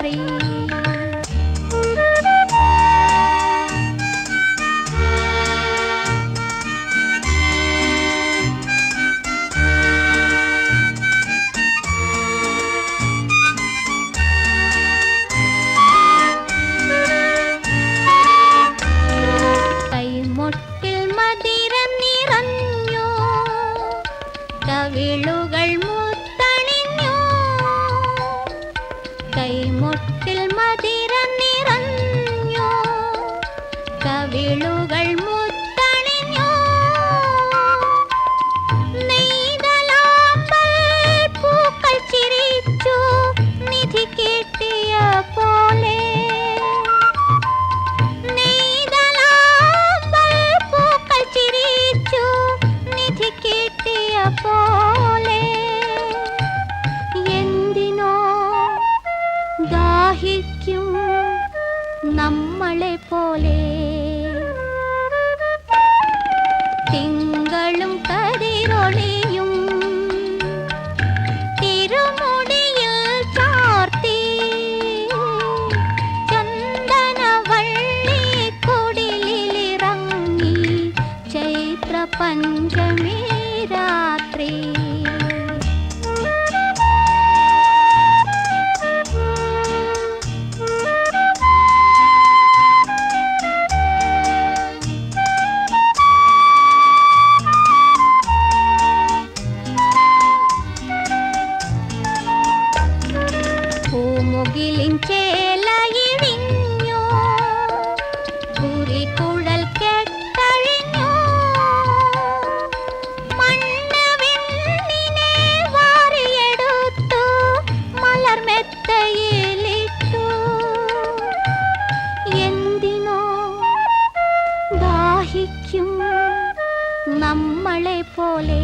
free. ദാഹിക്കും നമ്മളെ പോലെ തിങ്കളും കതിരൊളിയും തിരുമുടിയിൽ ചാർത്തി. ചന്ദനവള്ളി കുടിലിറങ്ങി ചൈത്ര പഞ്ചമി പൂമുകിലിൻ കുറിക്കുഴൽ കെട്ടഴിഞ്ഞു. മണ്ണ് വിണ്ണിനെ വാരിയെടുത്തു മലർമെത്തയിലിട്ടു എന്തിനോ ദാഹിക്കും നമ്മളെ പോലെ